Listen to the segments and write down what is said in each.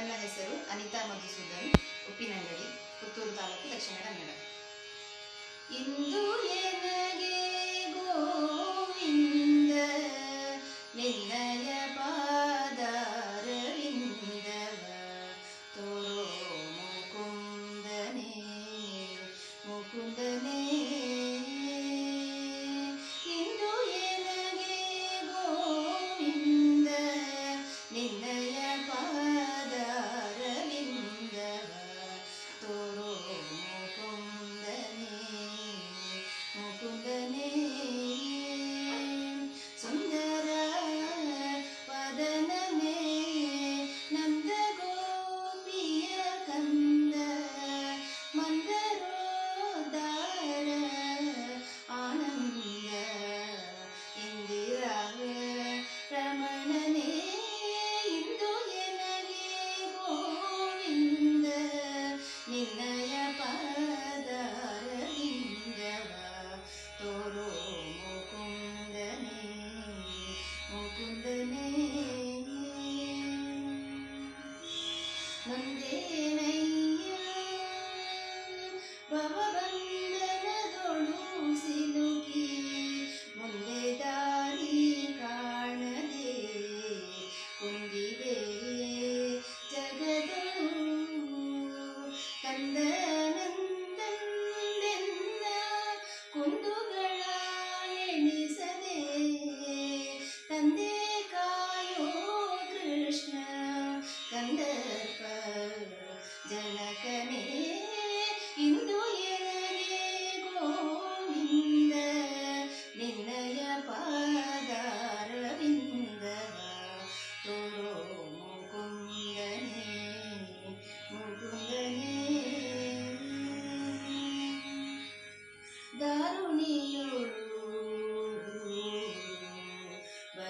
ನನ್ನ ಹೆಸರು ಅನಿತಾ ಮಧುಸೂದನ್ ಉಪ್ಪಿನಂಗಡಿ ಪುತ್ತೂರು ತಾಲೂಕು ದಕ್ಷಿಣ ಕನ್ನಡ. ಇಂದು ಎನಗೆ ಗೋವಿಂದ, ನಿನ್ನಯ ಪಾದಾರವಿಂದವ. ತೋರೋ ಮುಕುಂದನೇ ಮುಕುಂದನೇ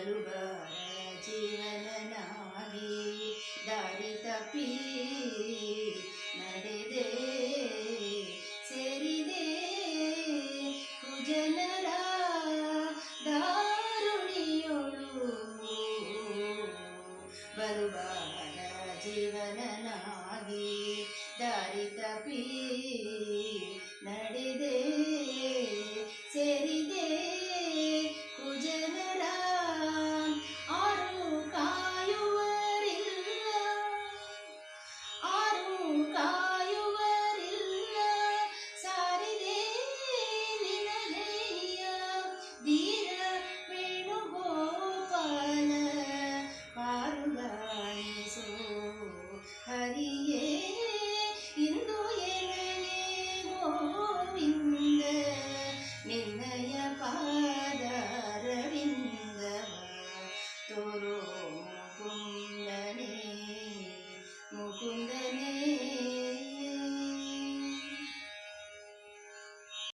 ಬರುಗಾರ ಜೀವನನಾಗಿ ದಾರಿ ತಪ್ಪಿ ನಡೆದೆ ಸೇರಿದೆ ಕುಜನರ ದಾರುಣಿಯೋಳು. ಬರುಗಾರ ಜೀವನನಾಗಿ ದಾರಿ ತಪ್ಪಿ ನಡೆದೆ